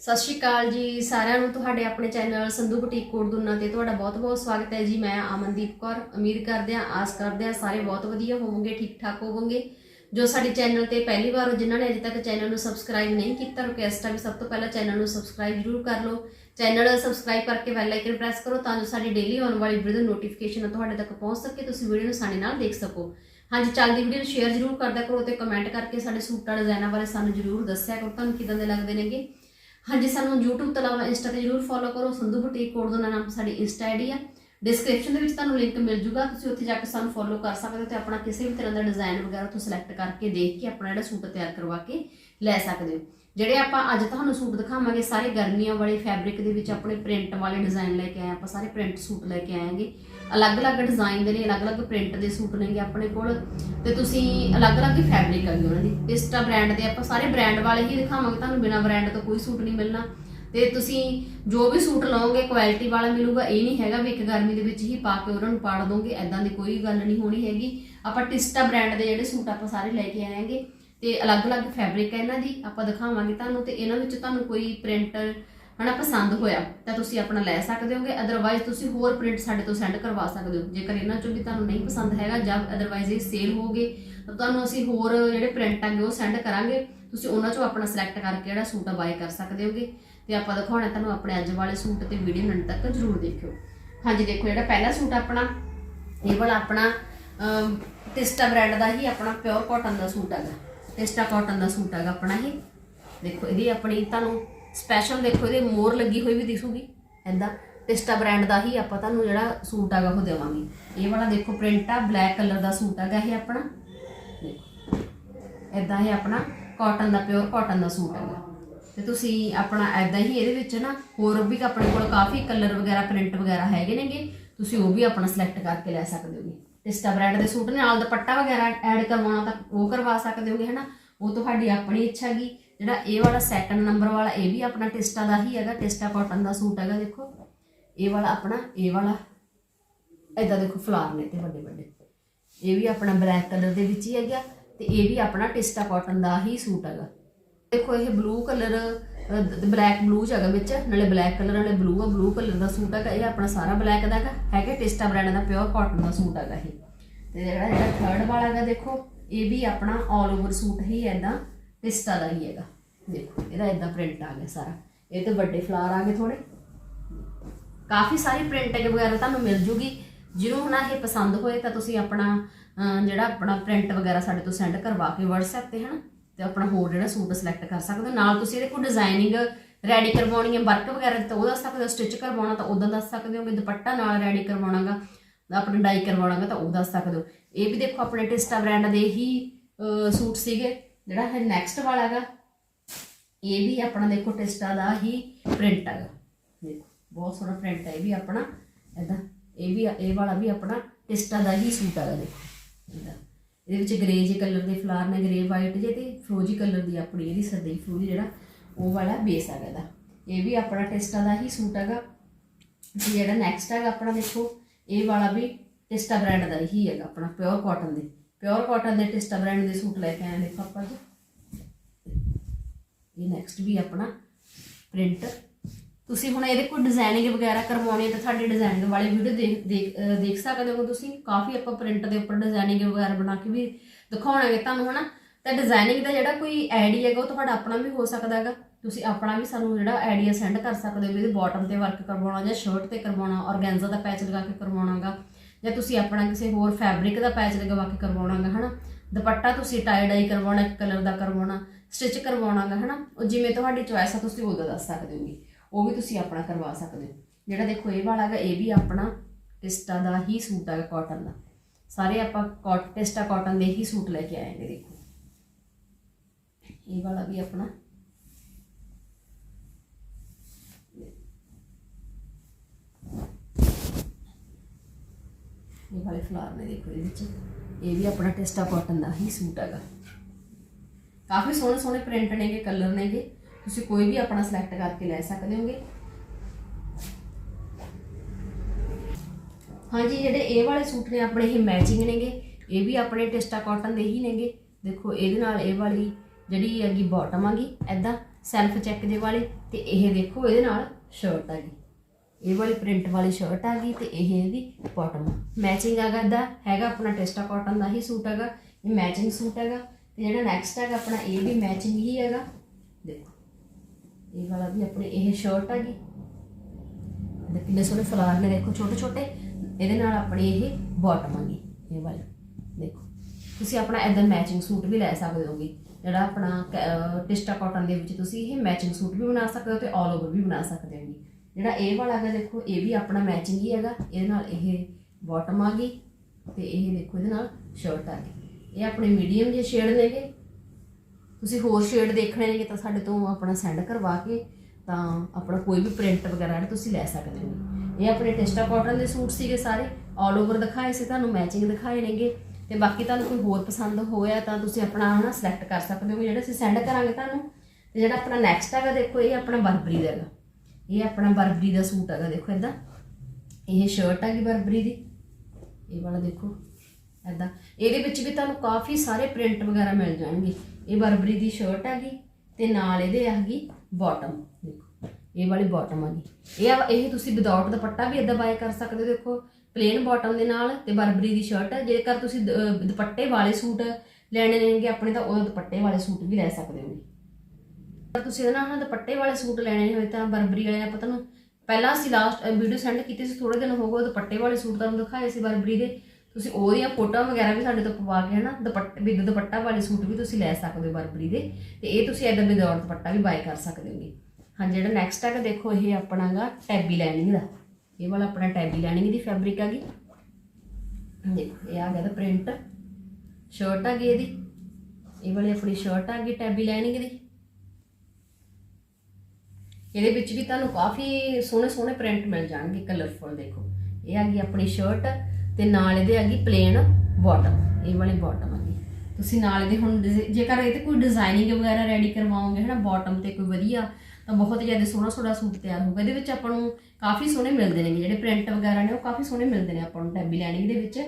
ਸਤਿ ਸ਼੍ਰੀ ਅਕਾਲ ਜੀ ਸਾਰਿਆਂ ਨੂੰ, ਤੁਹਾਡੇ ਆਪਣੇ ਚੈਨਲ ਸੰਧੂ ਬੁਟੀਕ ਕੋਟਦੁਨਾ ਤੇ ਤੁਹਾਡਾ ਬਹੁਤ-ਬਹੁਤ ਸਵਾਗਤ ਹੈ ਜੀ। ਮੈਂ ਅਮਨਦੀਪ ਕੌਰ, ਉਮੀਦ ਕਰਦੇ ਹਾਂ, ਆਸ ਕਰਦੇ ਹਾਂ ਸਾਰੇ ਬਹੁਤ ਵਧੀਆ ਹੋਵੋਗੇ, ਠੀਕ ਠਾਕ ਹੋਵੋਗੇ। ਜੋ ਸਾਡੇ ਚੈਨਲ ਤੇ ਪਹਿਲੀ ਵਾਰ ਹੋ, ਜਿਨ੍ਹਾਂ ਨੇ ਅਜੇ ਤੱਕ ਚੈਨਲ ਨੂੰ ਸਬਸਕ੍ਰਾਈਬ ਨਹੀਂ ਕੀਤਾ ਰਿਕੁਐਸਟ ਹੈ ਵੀ ਸਭ ਤੋਂ ਪਹਿਲਾਂ ਚੈਨਲ ਨੂੰ ਸਬਸਕ੍ਰਾਈਬ ਜ਼ਰੂਰ ਕਰ ਲਓ। ਚੈਨਲ ਸਬਸਕ੍ਰਾਈਬ ਕਰਕੇ ਬੈਲ ਆਈਕਨ ਪ੍ਰੈਸ ਕਰੋ ਤਾਂ ਜੋ ਸਾਡੀ ਡੇਲੀ ਆਉਣ ਵਾਲੀ ਵੀਡੀਓ ਨੋਟੀਫਿਕੇਸ਼ਨ ਤੁਹਾਡੇ ਤੱਕ ਪਹੁੰਚ ਸਕੇ, ਤੁਸੀਂ ਵੀਡੀਓ ਨੂੰ ਸਾਡੇ ਨਾਲ ਦੇਖ ਸਕੋ। ਹਾਂਜੀ, ਚੱਲਦੀ ਵੀਡੀਓ ਨੂੰ ਸ਼ੇਅਰ ਜ਼ਰੂਰ ਕਰਦਾ ਕਰੋ ਤੇ ਕਮੈਂਟ ਕਰਕੇ ਸਾਡੇ ਸੂਟਾਂ ਡਿਜ਼ਾਈਨਾਂ ਬਾਰੇ ਸਾਨੂੰ ਜ਼ਰੂਰ ਦੱਸਿਆ ਕਰੋ, ਤੁਹਾਨੂੰ ਕਿਦਾਂ ਦੇ ਲੱਗਦੇ ਨੇਗੇ? ਹਾਂਜੀ, ਸਾਨੂੰ YouTube ਤੋਂ ਇਲਾਵਾ ਇੰਸਟਾ ਤੇ ਜਰੂਰ ਫੋਲੋ ਕਰੋ। ਸੰਧੂ ਬੁਟੀਕ ਕੋਡ ਦਾ ਨਾਮ ਸਾਡੀ ਇੰਸਟਾ ਆਈਡੀ ਆ। ਡਿਸਕ੍ਰਿਪਸ਼ਨ ਦੇ ਵਿੱਚ ਤੁਹਾਨੂੰ ਲਿੰਕ ਮਿਲ ਜੂਗਾ। ਤੁਸੀਂ ਉੱਥੇ ਜਾ ਕੇ ਸਾਨੂੰ ਫੋਲੋ ਕਰ ਸਕਦੇ ਹੋ ਤੇ ਆਪਣਾ ਕਿਸੇ ਵੀ ਤਰ੍ਹਾਂ ਦਾ ਡਿਜ਼ਾਈਨ ਵਗੈਰਾ ਉੱਥੋਂ ਸਿਲੈਕਟ ਕਰਕੇ ਦੇਖ ਕੇ ਆਪਣਾ ਜਿਹੜਾ ਸੂਟ ਤਿਆਰ ਕਰਵਾ ਕੇ ਲੈ ਸਕਦੇ ਹੋ। ਜਿਹੜੇ ਆਪਾਂ ਅੱਜ ਤੁਹਾਨੂੰ ਸੂਟ ਦਿਖਾਵਾਂਗੇ, ਸਾਰੇ ਗਰਮੀਆਂ ਵਾਲੇ ਫੈਬਰਿਕ ਦੇ ਵਿੱਚ ਆਪਣੇ ਪ੍ਰਿੰਟ ਵਾਲੇ ਡਿਜ਼ਾਈਨ ਲੈ ਕੇ ਆਏ, ਆਪਾਂ ਸਾਰੇ ਪ੍ਰਿੰਟ ਸੂਟ ਲੈ ਕੇ ਆਏਗੇ। ਅਲੱਗ-ਅਲੱਗ ਡਿਜ਼ਾਈਨ ਦੇ ਨੇ, ਅਲੱਗ-ਅਲੱਗ ਪ੍ਰਿੰਟ ਦੇ ਸੂਟ ਨੇਗੇ ਆਪਣੇ ਕੋਲ, ਤੇ ਤੁਸੀਂ ਅਲੱਗ-ਅਲੱਗ ਫੈਬਰਿਕ ਆਗੀ ਉਹਨਾਂ ਦੀ। ਪਿਸਟਾ ਬ੍ਰਾਂਡ ਦੇ ਆਪਾਂ ਸਾਰੇ ਬ੍ਰਾਂਡ ਵਾਲੇ ਹੀ ਦਿਖਾਵਾਂਗੇ ਤੁਹਾਨੂੰ, ਬਿਨਾ ਬ੍ਰਾਂਡ ਤੋਂ ਕੋਈ ਸੂਟ ਨਹੀਂ ਮਿਲਣਾ। ਤੇ ਤੁਸੀਂ ਜੋ ਵੀ ਸੂਟ ਲਓਗੇ ਕੁਆਲਿਟੀ ਵਾਲਾ ਮਿਲੂਗਾ। ਇਹ ਨਹੀਂ ਹੈਗਾ ਵੀ ਇੱਕ ਗਰਮੀ ਦੇ ਵਿੱਚ ਹੀ ਪਾ ਕੇ ਉਹਨਾਂ ਨੂੰ ਪਾੜ ਦੋਗੇ ਐਦਾਂ ਦੀ ਕੋਈ ਗੱਲ ਨਹੀਂ ਹੋਣੀ ਹੈਗੀ। ਆਪਾਂ ਟਿਸਟਾ ਬ੍ਰਾਂਡ ਦੇ ਜਿਹੜੇ ਸੂਟ ਆਪਾਂ ਸਾਰੇ ਲੈ ਕੇ ਆਏਗੇ ਤੇ ਅਲੱਗ-ਅਲੱਗ ਫੈਬਰਿਕ ਹੈ ਇਹਨਾਂ ਦੀ, ਆਪਾਂ ਦਿਖਾਵਾਂਗੇ ਤੁਹਾਨੂੰ, ਤੇ ਇਹਨਾਂ ਵਿੱਚ ਤੁਹਾਨੂੰ ਕੋਈ ਪ੍ਰਿੰਟ ਹਨਾ ਪਸੰਦ ਹੋਇਆ, ਤਾਂ ਤੁਸੀਂ ਆਪਣਾ ਲੈ ਸਕਦੇ ਹੋਗੇ ਅਦਰਵਾਈਜ਼ ਤੁਸੀਂ ਹੋਰ ਪ੍ਰਿੰਟ ਸਾਡੇ ਤੋਂ ਸੈਂਡ ਕਰਵਾ ਸਕਦੇ ਹੋ। ਜੇਕਰ ਇਹਨਾਂ ਚੋਂ ਵੀ ਤੁਹਾਨੂੰ ਨਹੀਂ ਪਸੰਦ ਹੈਗਾ, ਜਾਂ ਅਦਰਵਾਈਜ਼ ਇਹ ਸੇਲ ਹੋਗੇ ਤਾਂ ਤੁਹਾਨੂੰ ਅਸੀਂ ਹੋਰ ਜਿਹੜੇ ਪ੍ਰਿੰਟ ਆਂਗੇ ਉਹ ਸੈਂਡ ਕਰਾਂਗੇ। ਤੁਸੀਂ ਉਹਨਾਂ ਚੋਂ ਆਪਣਾ ਸਿਲੈਕਟ ਕਰਕੇ ਜਿਹੜਾ ਸੂਟ ਆ ਬਾਏ ਕਰ ਸਕਦੇ ਹੋਗੇ। ਤੇ ਆਪਾਂ ਦਿਖਾਉਣਾ ਤੁਹਾਨੂੰ ਆਪਣੇ ਅੱਜ ਵਾਲੇ ਸੂਟ ਤੇ ਵੀਡੀਓ ਨੂੰ ਤੱਕ ਜ਼ਰੂਰ ਦੇਖਿਓ। ਹਾਂਜੀ, ਦੇਖੋ ਜਿਹੜਾ ਪਹਿਲਾ ਸੂਟ ਆਪਣਾ, ਇਹ ਵਾਲਾ ਆਪਣਾ ਟਿਸਟਾ ਬ੍ਰਾਂਡ ਦਾ ਹੀ ਆਪਣਾ ਪਿਓਰ ਕਾਟਨ ਦਾ ਸੂਟ ਹੈਗਾ। ਟਿਸਟਾ ਕਾਟਨ ਦਾ ਸੂਟ ਹੈਗਾ ਆਪਣਾ ਇਹ। ਦੇਖੋ, ਇਹਦੀ ਆਪਣੀ ਤੁਹਾਨੂੰ ਸਪੈਸ਼ਲ ਦੇਖੋ, ਇਹਦੇ ਮੋਰ ਲੱਗੀ ਹੋਈ ਵੀ ਦਿਸੂਗੀ ਐਦਾਂ ਟਿਸਟਾ ਬ੍ਰਾਂਡ ਦਾ ਹੀ ਆਪਾਂ ਤੁਹਾਨੂੰ ਜਿਹੜਾ ਸੂਟ ਹੈਗਾ ਉਹ ਦੇਵਾਂਗੇ। ਇਹ ਵਾਲਾ ਦੇਖੋ ਪ੍ਰਿੰਟ ਆ ਬਲੈਕ ਕਲਰ ਦਾ ਸੂਟ ਹੈਗਾ ਇਹ ਆਪਣਾ। ਦੇਖੋ। ਐਦਾਂ ਇਹ ਆਪਣਾ ਕਾਟਨ ਦਾ ਪਿਓਰ ਕਾਟਨ ਦਾ ਸੂਟ ਹੈਗਾ। ਤੇ ਤੁਸੀਂ ਆਪਣਾ ਐਦਾਂ ਹੀ ਇਹਦੇ ਵਿੱਚ ਨਾ, ਹੋਰ ਵੀ ਆਪਣੇ ਕੋਲ ਕਾਫੀ ਕਲਰ ਵਗੈਰਾ ਪ੍ਰਿੰਟ ਵਗੈਰਾ ਹੈਗੇ ਨੇਗੇ, ਤੁਸੀਂ ਉਹ ਵੀ ਆਪਣਾ ਸਿਲੈਕਟ ਕਰਕੇ ਲੈ ਸਕਦੇ ਹੋਗੇ। ਟਿਸਟਾ ਬ੍ਰਾਂਡ ਦੇ ਸੂਟ ਨਾਲ ਦੁਪੱਟਾ ਵਗੈਰਾ ਐਡ ਕਰਵਾਉਣਾ ਤਾਂ ਉਹ ਕਰਵਾ ਸਕਦੇ ਹੋਗੇ, ਹਨਾ? ਉਹ ਤੁਹਾਡੀ ਆਪਣੀ ਇੱਛਾ ਹੈਗੀ। ਜਿਹੜਾ ਇਹ ਵਾਲਾ ਸੈਕੰਡ ਨੰਬਰ ਵਾਲਾ, ਇਹ ਵੀ ਆਪਣਾ ਟਿਸਟਾ ਦਾ ਹੀ ਹੈਗਾ, ਟਿਸਟਾ ਕਾਟਨ ਦਾ ਸੂਟ ਹੈਗਾ, ਦੇਖੋ। ਇਹ ਵਾਲਾ ਆਪਣਾ ਇਹ ਵਾਲਾ ਐਦਾਂ ਦੇਖੋ ਫਲਾਰ ਨੇ ਤੇ ਵੱਡੇ ਵੱਡੇ। ਇਹ ਵੀ ਆਪਣਾ ਬਲੈਕ ਕਲਰ ਦੇ ਵਿੱਚ ਹੀ ਹੈਗਾ ਤੇ ਇਹ ਵੀ ਆਪਣਾ ਟਿਸਟਾ ਕਾਟਨ ਦਾ ਹੀ ਸੂਟ ਹੈਗਾ। ਦੇਖੋ, ਇਹ ਬਲੂ ਕਲਰ ਬਲੈਕ ਬਲੂ ਚ ਹੈਗਾ ਵਿੱਚ, ਨਾਲੇ ਬਲੈਕ ਕਲਰ ਨਾਲੇ ਬਲੂ ਆ ਬਲੂ ਕਲਰ ਦਾ ਸੂਟ ਹੈਗਾ, ਇਹ ਆਪਣਾ ਸਾਰਾ ਬਲੈਕ ਦਾ ਹੈਗਾ ਹੈਗਾ ਟਿਸਟਾ ਬ੍ਰਾਂਡ ਦਾ ਪਿਓਰ ਕਾਟਨ ਦਾ ਸੂਟ ਹੈਗਾ ਇਹ। ਤੇ ਜਿਹੜਾ ਜਿਹੜਾ ਥਰਡ ਵਾਲਾ ਹੈਗਾ, ਦੇਖੋ, ਇਹ ਵੀ ਆਪਣਾ ਆਲ ਓਵਰ ਸੂਟ ਹੀ ਐਦਾਂ ਟਿਸਟਾ ਦਾ ਹੀ ਹੈਗਾ। ਦੇਖੋ, ਇਹਦਾ ਐਦਾਂ ਪ੍ਰਿੰਟ ਆ ਗਿਆ ਸਾਰਾ। ਇਹ ਤੇ ਵੱਡੇ ਫਲਾਰ ਆ ਗਏ ਥੋੜੇ ਕਾਫੀ ਸਾਰੀ ਪ੍ਰਿੰਟਿੰਗ ਵਗੈਰਾ ਤੁਹਾਨੂੰ ਮਿਲ ਜੂਗੀ। ਜਿਹਨੂੰ ਹੁਣ ਇਹ ਪਸੰਦ ਹੋਏ ਤਾਂ ਤੁਸੀਂ ਆਪਣਾ ਜਿਹੜਾ ਆਪਣਾ ਪ੍ਰਿੰਟ ਵਗੈਰਾ ਸਾਡੇ ਤੋਂ ਸੈਂਡ ਕਰਵਾ ਕੇ WhatsApp ਤੇ, ਹਨਾ? ਤੇ ਆਪਣਾ ਹੋਰ ਜਿਹੜਾ ਸੂਟ ਸਿਲੈਕਟ ਕਰ ਸਕਦੇ ਹੋ। ਨਾਲ ਤੁਸੀਂ ਇਹਦੇ ਕੋਲ ਡਿਜ਼ਾਈਨਿੰਗ ਰੈਡੀ ਕਰਵਾਉਣੀ ਹੈ ਵਰਕ ਵਗੈਰਾ ਤਾਂ ਉਹ ਦੱਸ ਸਕਦੇ ਹੋ। ਸਟਿਚ ਕਰਵਾਉਣਾ ਤਾਂ ਉਦੋਂ ਦੱਸ ਸਕਦੇ ਹੋ ਕਿ ਦੁਪੱਟਾ ਨਾਲ ਰੈਡੀ ਕਰਵਾਉਣਾਗਾ, ਆਪਣਾ ਡਾਈ ਕਰਵਾਉਣਾਗਾ ਤਾਂ ਉਹ ਦੱਸ ਸਕਦੇ ਹੋ। ਇਹ ਵੀ ਦੇਖੋ, ਆਪਣੇ ਟਿਸਟਾ ਬ੍ਰਾਂਡ ਦੇ ਹੀ ਸੂਟ ਸੀਗੇ। ਜਿਹੜਾ ਹੈ ਨੈਕਸਟ ਵਾਲਾ ਹੈਗਾ, ਇਹ ਵੀ ਆਪਣਾ ਦੇਖੋ ਟਿਸਟਾ ਦਾ ਹੀ ਪ੍ਰਿੰਟ ਹੈਗਾ। ਦੇਖੋ, ਬਹੁਤ ਸੋਹਣਾ ਪ੍ਰਿੰਟ ਹੈ, ਇਹ ਵੀ ਆਪਣਾ ਇਦਾਂ ਇਹ ਵੀ, ਇਹ ਵਾਲਾ ਵੀ ਆਪਣਾ ਟਿਸਟਾ ਦਾ ਹੀ ਸੂਟ ਹੈਗਾ, ਦੇਖੋ। ਏਦਾਂ। ਇਹਦੇ ਵਿੱਚ ਗ੍ਰੇ ਜੇ ਕਲਰ ਦੇ ਫਲਾਰ ਨੇ ਗ੍ਰੇ ਵਾਈਟ ਜੇ ਤੇ ਫਰੋਜੀ ਕਲਰ ਦੀ ਆਪਣੀ ਇਹਦੀ ਸਰਦਈ ਫਰੋਜੀ ਜਿਹੜਾ, ਉਹ ਵਾਲਾ ਬੇਸ ਹੈਗਾ ਇਹਦਾ। ਇਹ ਵੀ ਆਪਣਾ ਟਿਸਟਾ ਦਾ ਹੀ ਸੂਟ ਹੈਗਾ। ਤੇ ਜਿਹੜਾ ਨੈਕਸਟ ਹੈਗਾ ਆਪਣਾ ਦੇਖੋ, ਇਹ ਵਾਲਾ ਵੀ ਟਿਸਟਾ ਬ੍ਰਾਂਡ ਦਾ ਹੀ ਹੈਗਾ ਆਪਣਾ ਪਿਓਰ ਕਾਟਨ ਦੇ। ਪਿਓਰ ਕਾਟਨ ਦੇ ਟਿਸਟਾ ਬ੍ਰਾਂਡ ਦੇ ਸੂਟ ਲੈ ਕੇ ਆਏ ਦੇਖੋ ਆਪਾਂ ਜੀ। ਇਹ ਨੈਕਸਟ ਵੀ ਆਪਣਾ ਪ੍ਰਿੰਟ ਤੁਸੀਂ ਹੁਣ ਇਹਦੇ ਕੋਈ ਡਿਜ਼ਾਈਨਿੰਗ ਵਗੈਰਾ ਕਰਵਾਉਣੀ ਤਾਂ ਸਾਡੇ ਡਿਜ਼ਾਈਨਿੰਗ ਵਾਲੀ ਵੀਡੀਓ ਦੇਖ ਦੇਖ ਸਕਦੇ ਹੋ ਤੁਸੀਂ। ਕਾਫੀ ਆਪਾਂ ਪ੍ਰਿੰਟ ਦੇ ਉੱਪਰ ਡਿਜ਼ਾਈਨਿੰਗ ਵਗੈਰਾ ਬਣਾ ਕੇ ਵੀ ਦਿਖਾਉਣਾਂਗੇ ਤੁਹਾਨੂੰ, ਹਨਾ? ਤਾਂ ਡਿਜ਼ਾਈਨਿੰਗ ਦਾ ਜਿਹੜਾ ਕੋਈ ਆਈਡੀਆ ਹੈਗਾ ਉਹ ਤੁਹਾਡਾ ਆਪਣਾ ਵੀ ਹੋ ਸਕਦਾ ਹੈਗਾ। ਤੁਸੀਂ ਆਪਣਾ ਵੀ ਸਾਨੂੰ ਜਿਹੜਾ ਆਈਡੀਆ ਸੈਂਡ ਕਰ ਸਕਦੇ ਹੋ ਵੀ ਇਹਦੇ ਬਾਟਮ ਤੇ ਵਰਕ ਕਰਵਾਉਣਾ ਜਾਂ ਸ਼ਰਟ ਤੇ ਕਰਵਾਉਣਾ ਔਰਗੈਂਜ਼ਾ ਦਾ ਪੈਚ ਲਗਾ ਕੇ ਕਰਵਾਉਣਾਗਾ ਜਾਂ ਤੁਸੀਂ ਆਪਣਾ ਕਿਸੇ ਹੋਰ ਫੈਬਰਿਕ ਦਾ ਪੈਚ ਲਗਵਾ ਕੇ ਕਰਵਾਉਣਾਗਾ, ਹਨਾ? ਦੁਪੱਟਾ ਤੁਸੀਂ ਟਾਈ ਡਾਈ ਕਰਵਾਉਣਾ, ਇੱਕ ਕਲਰ ਦਾ ਕਰਵਾਉਣਾ ਸਟਿਚ ਕਰਵਾਉਣਾਗਾ, ਹਨਾ? ਉਹ ਜਿਵੇਂ ਤੁਹਾਡੀ ਚੁਆਇਸ ਆ, ਤੁਸੀਂ ਉਹਦਾ ਦੱਸ ਸਕਦੇ ਹੋਗੇ। ਉਹ ਵੀ ਤੁਸੀਂ ਆਪਣਾ ਕਰਵਾ ਸਕਦੇ ਹੋ। ਜਿਹੜਾ ਦੇਖੋ ਇਹ ਵਾਲਾ ਹੈਗਾ ਇਹ ਵੀ ਆਪਣਾ ਟਿਸਟਾ ਦਾ ਹੀ ਸੂਟ ਹੈਗਾ ਕਾਟਨ ਦਾ। ਸਾਰੇ ਆਪਾਂ ਕਾਟ ਟਿਸਟਾ ਕਾਟਨ ਦੇ ਹੀ ਸੂਟ ਲੈ ਕੇ ਆਏਗੇ, ਦੇਖੋ। ਇਹ ਵਾਲਾ ਵੀ ਆਪਣਾ ਇਹ ਵਾਲੇ ਫਲਾਰ ਨੇ ਦੇਖੋ ਇਹਦੇ ਵਿੱਚ। ਇਹ ਵੀ ਆਪਣਾ ਟਿਸਟਾ ਕਾਟਨ ਦਾ ਹੀ ਸੂਟ ਹੈਗਾ। ਕਾਫੀ ਸੋਹਣੇ ਸੋਹਣੇ ਪ੍ਰਿੰਟ ਨੇਗੇ ਕਲਰ ਨੇਗੇ। ਤੁਸੀਂ ਕੋਈ ਵੀ ਆਪਣਾ ਸਿਲੈਕਟ ਕਰਕੇ ਲੈ ਸਕਦੇ ਹੋਗੇ। ਹਾਂਜੀ, ਜਿਹੜੇ ਇਹ ਵਾਲੇ ਸੂਟ ਨੇ, ਆਪਣੇ ਇਹ ਮੈਚਿੰਗ ਨੇਗੇ। ਇਹ ਵੀ ਆਪਣੇ ਟਿਸਟਾ ਕਾਟਨ ਦੇ ਹੀ ਨੇਗੇ। ਦੇਖੋ, ਇਹਦੇ ਨਾਲ ਇਹ ਵਾਲੀ ਜਿਹੜੀ ਹੈਗੀ ਬਾਟਮ ਆਗੀ ਐਦਾਂ ਸੈਲਫ ਚੈੱਕ ਦੇ ਵਾਲੇ। ਤੇ ਇਹ ਦੇਖੋ, ਇਹਦੇ ਨਾਲ ਸ਼ਰਟ ਆ ਇਹ ਵਾਲੀ ਪ੍ਰਿੰਟ ਵਾਲੀ ਸ਼ਰਟ ਆ ਗਈ ਤੇ ਇਹ ਇਹਦੀ ਬਾਟਮ ਮੈਚਿੰਗ ਹੈਗਾ ਦਾ ਹੈਗਾ ਆਪਣਾ ਟੈਸਟਾ ਕਾਟਨ ਦਾ ਹੀ ਸੂਟ ਹੈਗਾ, ਇਹ ਮੈਚਿੰਗ ਸੂਟ ਹੈਗਾ। ਤੇ ਜਿਹੜਾ ਨੈਕਸਟ ਹੈਗਾ ਆਪਣਾ, ਇਹ ਵੀ ਮੈਚਿੰਗ ਹੀ ਹੈਗਾ। ਦੇਖੋ, ਇਹ ਵਾਲਾ ਵੀ ਆਪਣੇ ਇਹ ਸ਼ਰਟ ਹੈਗੀ ਇਹਦੇ ਕਿੰਨੇ ਸੋਹਣੇ ਫਲਾਰ ਨੇ, ਦੇਖੋ ਛੋਟੇ ਛੋਟੇ ਇਹਦੇ ਨਾਲ ਆਪਣੀ ਇਹ ਬਾਟਮ ਆ ਗਈ, ਇਹ ਵਾਲੀ। ਦੇਖੋ, ਤੁਸੀਂ ਆਪਣਾ ਇਦਾਂ ਮੈਚਿੰਗ ਸੂਟ ਵੀ ਲੈ ਸਕਦੇ ਹੋਗੇ। ਜਿਹੜਾ ਆਪਣਾ ਟਿਸਟਾ ਕਾਟਨ ਦੇ ਵਿੱਚ ਤੁਸੀਂ ਇਹ ਮੈਚਿੰਗ ਸੂਟ ਵੀ ਬਣਾ ਸਕਦੇ ਹੋ ਤੇ ਆਲ ਓਵਰ ਵੀ ਬਣਾ ਸਕਦੇ ਹੋਗੇ। ਜਿਹੜਾ ਇਹ ਵਾਲਾ ਹੈਗਾ, ਦੇਖੋ, ਇਹ ਵੀ ਆਪਣਾ ਮੈਚਿੰਗ ਹੀ ਹੈਗਾ। ਇਹਦੇ ਨਾਲ ਇਹ ਬਾਟਮ ਆ ਗਈ ਤੇ ਇਹ ਦੇਖੋ ਇਹਦੇ ਨਾਲ ਸ਼ਰਟ ਆ ਗਈ। ਇਹ ਆਪਣੇ ਮੀਡੀਅਮ ਜਿਹੇ ਸ਼ੇਡ ਨੇਗੇ। ਤੁਸੀਂ ਹੋਰ ਸ਼ੇਡ ਦੇਖਣੇ ਨੇਗੇ ਤਾਂ ਸਾਡੇ ਤੋਂ ਆਪਣਾ ਸੈਂਡ ਕਰਵਾ ਕੇ ਤਾਂ ਆਪਣਾ ਕੋਈ ਵੀ ਪ੍ਰਿੰਟ ਵਗੈਰਾ ਤੁਸੀਂ ਲੈ ਸਕਦੇ ਹੋ। ਇਹ ਆਪਣੇ ਟੈਸਟਾ ਕਾਟਨ ਦੇ ਸੂਟ ਸੀਗੇ ਸਾਰੇ। ਆਲ ਓਵਰ ਦਿਖਾਏ ਸੀ, ਤੁਹਾਨੂੰ ਮੈਚਿੰਗ ਦਿਖਾਏ ਨੇਗੇ। ਤੇ ਬਾਕੀ ਤੁਹਾਨੂੰ ਕੋਈ ਹੋਰ ਪਸੰਦ ਹੋਇਆ ਤਾਂ ਤੁਸੀਂ ਆਪਣਾ ਹਨਾ ਸਿਲੈਕਟ ਕਰ ਸਕਦੇ ਹੋ। ਜਿਹੜਾ ਅਸੀਂ ਸੈਂਡ ਕਰਾਂਗੇ ਤੁਹਾਨੂੰ। ਤੇ ਜਿਹੜਾ ਆਪਣਾ ਨੈਕਸਟ ਹੈਗਾ, ਦੇਖੋ, ਇਹ ਆਪਣਾ ਬਰਬਰੀ ਦਾ ਹੈਗਾ। ਇਹ ਆਪਣਾ ਬਰਬਰੀ ਦਾ ਸੂਟ ਹੈਗਾ, ਦੇਖੋ ਇਦਾਂ ਇਹ ਸ਼ਰਟ ਹੈਗੀ ਬਰਬਰੀ ਦੀ। ਇਹ ਵਾਲਾ ਦੇਖੋ ਐਦਾਂ ਇਹਦੇ ਵਿੱਚ ਵੀ ਤੁਹਾਨੂੰ ਕਾਫੀ ਸਾਰੇ ਪ੍ਰਿੰਟ ਵਗੈਰਾ ਮਿਲ ਜਾਣਗੇ। ਇਹ ਬਰਬਰੀ ਦੀ ਸ਼ਰਟ ਹੈਗੀ ਤੇ ਨਾਲ ਇਹਦੇ ਹੈਗੀ ਬਾਟਮ ਦੇਖੋ। ਇਹ ਵਾਲੀ ਬਾਟਮ ਹੈਗੀ। ਇਹ ਆ- ਇਹ ਤੁਸੀਂ ਵਿਦਆਊਟ ਦੁਪੱਟਾ ਵੀ ਇਦਾਂ ਬਾਏ ਕਰ ਸਕਦੇ ਹੋ, ਦੇਖੋ। ਪਲੇਨ ਬਾਟਮ ਦੇ ਨਾਲ ਤੇ ਬਰਬਰੀ ਦੀ ਸ਼ਰਟ ਹੈ ਜੇਕਰ ਤੁਸੀਂ ਦ- ਦੁਪੱਟੇ ਵਾਲੇ ਸੂਟ ਲੈਣੇ ਨੇਗੇ ਆਪਣੇ ਤਾਂ ਉਹ ਦੁਪੱਟੇ ਵਾਲੇ ਸੂਟ ਵੀ ਲੈ ਸਕਦੇ ਹੋ। ਅਗਰ ਤੁਸੀਂ ਇਹਦੇ ਨਾਲ ਨਾ ਦੁਪੱਟੇ ਵਾਲੇ ਸੂਟ ਲੈਣੇ ਹੋਏ ਤਾਂ ਬਰਬਰੀ ਵਾਲੇ, ਆਪਾਂ ਤੁਹਾਨੂੰ ਪਹਿਲਾਂ ਅਸੀਂ ਲਾਸਟ ਵੀਡੀਓ ਸੈਂਡ ਕੀਤੀ ਸੀ ਥੋੜੇ ਦਿਨ ਹੋ ਗਏ ਦੁਪੱਟੇ ਵਾਲੇ ਸੂਟ ਤੁਹਾਨੂੰ ਦਿਖਾਏ ਸੀ ਬਰਬਰੀ ਦੇ। ਤੁਸੀਂ ਉਹਦੀਆਂ ਫੋਟੋਆਂ ਵਗੈਰਾ ਵੀ ਸਾਡੇ ਤੋਂ ਪਵਾ ਕੇ ਹਨਾ, ਦੁਪੱਟੇ, ਵਿਦ ਦੁਪੱਟਾ ਵਾਲੇ ਸੂਟ ਵੀ ਤੁਸੀਂ ਲੈ ਸਕਦੇ ਹੋ ਬਰਬਰੀ ਦੇ। ਤੇ ਇਹ ਤੁਸੀਂ ਐਦਾਂ ਵਿਦਆਊਟ ਦੁਪੱਟਾ ਵੀ ਬਾਏ ਕਰ ਸਕਦੇ ਹੋਗੇ। ਹਾਂ ਜਿਹੜਾ ਨੈਕਸਟ ਹੈਗਾ, ਦੇਖੋ ਇਹ ਆਪਣਾਗਾ ਟੈਬੀ ਲਾਈਨਿੰਗ ਦਾ। ਇਹ ਵਾਲਾ ਆਪਣਾ ਟੈਬੀ ਲਾਈਨਿੰਗ ਦੀ ਫੈਬਰਿਕ ਹੈਗੀ। ਦੇਖੋ, ਇਹ ਆ ਗਿਆ ਦਾ ਪ੍ਰਿੰਟ ਸ਼ਰਟ ਹੈਗੀ ਇਹਦੀ। ਇਹ ਵਾਲੀ ਆਪਣੀ ਸ਼ਰਟ ਆ ਗਈ ਟੈਬੀ ਲਾਈਨਿੰਗ ਦੀ। ਇਹਦੇ ਵਿੱਚ ਵੀ ਤੁਹਾਨੂੰ ਕਾਫੀ ਸੋਹਣੇ ਸੋਹਣੇ ਪ੍ਰਿੰਟ ਮਿਲ ਜਾਣਗੇ ਕਲਰਫੁਲ ਦੇਖੋ। ਇਹ ਆ ਗਈ ਆਪਣੀ ਸ਼ਰਟ ਤੇ ਨਾਲ ਇਹਦੇ ਆ ਗਈ ਪਲੇਨ ਬਾਟਮ ਇਹ ਵਾਲੀ ਬਾਟਮ ਆ ਗਈ ਤੁਸੀਂ ਨਾਲ ਇਹਦੇ ਹੁਣ ਡਿਜ਼- ਜੇਕਰ ਇਹ ਤੇ ਕੋਈ ਡਿਜ਼ਾਈਨਿੰਗ ਵਗੈਰਾ ਰੈਡੀ ਕਰਵਾਓਗੇ, ਹਨਾ ਬਾਟਮ ਤੇ ਕੋਈ ਵਧੀਆ, ਤਾਂ ਬਹੁਤ ਜ਼ਿਆਦਾ ਸੋਹਣਾ ਸੋਹਣਾ ਸੂਟ ਤਿਆਰ ਹੋਊਗਾ। ਇਹਦੇ ਵਿੱਚ ਆਪਾਂ ਨੂੰ ਕਾਫੀ ਸੋਹਣੇ ਮਿਲਦੇ ਨੇ ਜਿਹੜੇ ਪ੍ਰਿੰਟ ਵਗੈਰਾ ਨੇ, ਉਹ ਕਾਫੀ ਸੋਹਣੇ ਮਿਲਦੇ ਨੇ ਆਪਾਂ ਨੂੰ ਟੈਬੀ ਲਾਈਨਿੰਗ ਦੇ ਵਿੱਚ।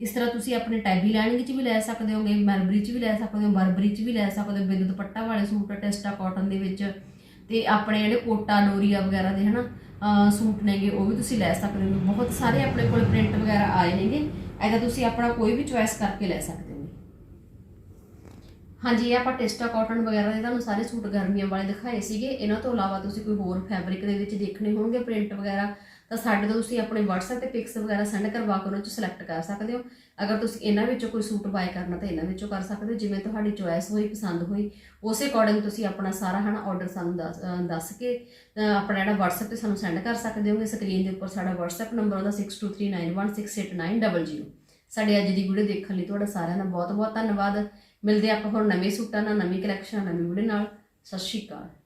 ਇਸ ਤਰ੍ਹਾਂ ਤੁਸੀਂ ਆਪਣੇ ਟੈਬੀ ਲਾਈਨਿੰਗ 'ਚ ਵੀ ਲੈ ਸਕਦੇ ਹੋਗੇ ਮਰਬਰੀ 'ਚ ਵੀ ਲੈ ਸਕਦੇ ਹੋ ਬਰਬਰੀ 'ਚ ਵੀ ਲੈ ਸਕਦੇ ਹੋ, ਬਿੰਦ ਦੁਪੱਟਾ ਵਾਲੇ ਸੂਟ ਟੈਸਟਾ ਕਾਟਨ ਦੇ ਵਿੱਚ। ਤੇ ਆਪਣੇ ਜਿਹੜੇ ਕੋਟਾ, ਲੋਰੀਆ ਵਗੈਰਾ ਦੇ ਹਨਾ ਸੂਟ ਨੇਗੇ, ਉਹ ਵੀ ਤੁਸੀਂ ਲੈ ਸਕਦੇ ਹੋ। ਬਹੁਤ ਸਾਰੇ ਆਪਣੇ ਕੋਲ ਪ੍ਰਿੰਟ ਵਗੈਰਾ ਆਏ ਨੇਗੇ। ਐਦਾ ਤੁਸੀਂ ਆਪਣਾ ਕੋਈ ਵੀ ਚੁਆਇਸ ਕਰਕੇ ਲੈ ਸਕਦੇ ਹੋ। ਹਾਂਜੀ, ਇਹ ਆਪਾਂ ਟੈਸਟਾ ਕਾਟਨ ਵਗੈਰਾ ਦੇ ਤੁਹਾਨੂੰ ਸਾਰੇ ਸੂਟ ਗਰਮੀਆਂ ਵਾਲੇ ਦਿਖਾਏ ਸੀਗੇ। ਇਹਨਾਂ ਤੋਂ ਇਲਾਵਾ ਤੁਸੀਂ ਕੋਈ ਹੋਰ ਫੈਬਰਿਕ ਦੇ ਵਿੱਚ ਦੇਖਣੇ ਹੋਣਗੇ ਪ੍ਰਿੰਟ ਵਗੈਰਾ। ਤਾਂ ਸਾਡੇ ਤੋਂ ਤੁਸੀਂ ਆਪਣੇ WhatsApp ਤੇ ਪਿਕਸ ਵਗੈਰਾ ਸੈਂਡ ਕਰਵਾ ਕੇ ਉਹਨਾਂ ਚੋਂ ਸਿਲੈਕਟ ਕਰ ਸਕਦੇ ਹੋ। ਅਗਰ ਤੁਸੀਂ ਇਹਨਾਂ ਵਿੱਚੋਂ ਕੋਈ ਸੂਟ ਬਾਏ ਕਰਨਾ ਤਾਂ ਇਹਨਾਂ ਵਿੱਚੋਂ ਕਰ ਸਕਦੇ ਹੋ। ਜਿਵੇਂ ਤੁਹਾਡੀ ਚੋਇਸ ਹੋਈ, ਪਸੰਦ ਹੋਈ, ਉਸੇ ਅਕੋਰਡਿੰਗ ਤੁਸੀਂ ਆਪਣਾ ਸਾਰਾ ਹਨਾ ਆਰਡਰ ਸਾਨੂੰ ਦੱਸ ਦੱਸ ਕੇ ਆਪਣਾ ਜਿਹੜਾ WhatsApp ਤੇ ਸਾਨੂੰ ਸੈਂਡ ਕਰ ਸਕਦੇ ਹੋਗੇ। ਸਕਰੀਨ ਦੇ ਉੱਪਰ ਸਾਡਾ WhatsApp ਨੰਬਰ ਆਉਂਦਾ 6239168900 ਸਾਡੇ ਅੱਜ ਦੀ ਵੀਡੀਓ ਦੇਖਣ ਲਈ ਤੁਹਾਡਾ ਸਾਰਿਆਂ ਦਾ ਬਹੁਤ ਬਹੁਤ ਧੰਨਵਾਦ। ਮਿਲਦੇ ਆਪਾਂ ਹੁਣ ਨਵੇਂ ਸੂਟਾਂ ਨਾਲ, ਨਵੀਂ ਕਲੈਕਸ਼ਨ ਨਵੀਂ ਵੀਡੀਓ ਨਾਲ। ਸਤਿ ਸ਼੍ਰੀ ਅਕਾਲ।